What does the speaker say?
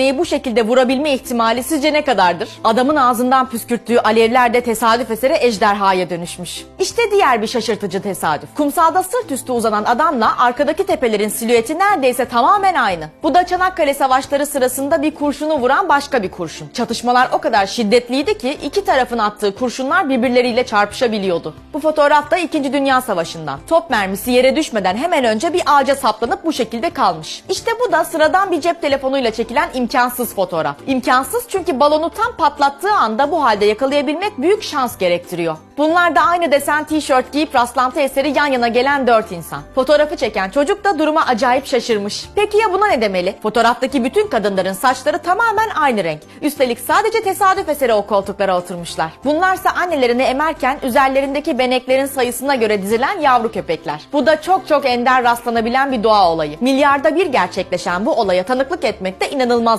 Neyi bu şekilde vurabilme ihtimali sizce ne kadardır? Adamın ağzından püskürttüğü alevler de tesadüf eseri ejderhaya dönüşmüş. İşte diğer bir şaşırtıcı tesadüf. Kumsalda sırt üstü uzanan adamla arkadaki tepelerin silüeti neredeyse tamamen aynı. Bu da Çanakkale Savaşları sırasında bir kurşunu vuran başka bir kurşun. Çatışmalar o kadar şiddetliydi ki iki tarafın attığı kurşunlar birbirleriyle çarpışabiliyordu. Bu fotoğraf da 2. Dünya Savaşı'ndan. Top mermisi yere düşmeden hemen önce bir ağaca saplanıp bu şekilde kalmış. İşte bu da sıradan bir cep telefonuyla çekilen imkansız fotoğraf. İmkansız çünkü balonu tam patlattığı anda bu halde yakalayabilmek büyük şans gerektiriyor. Bunlar da aynı desen tişört giyip rastlantı eseri yan yana gelen 4 insan. Fotoğrafı çeken çocuk da duruma acayip şaşırmış. Peki ya buna ne demeli? Fotoğraftaki bütün kadınların saçları tamamen aynı renk. Üstelik sadece tesadüf eseri o koltuklara oturmuşlar. Bunlarsa annelerini emerken üzerlerindeki beneklerin sayısına göre dizilen yavru köpekler. Bu da çok çok ender rastlanabilen bir doğa olayı. Milyarda bir gerçekleşen bu olaya tanıklık etmek de inanılmaz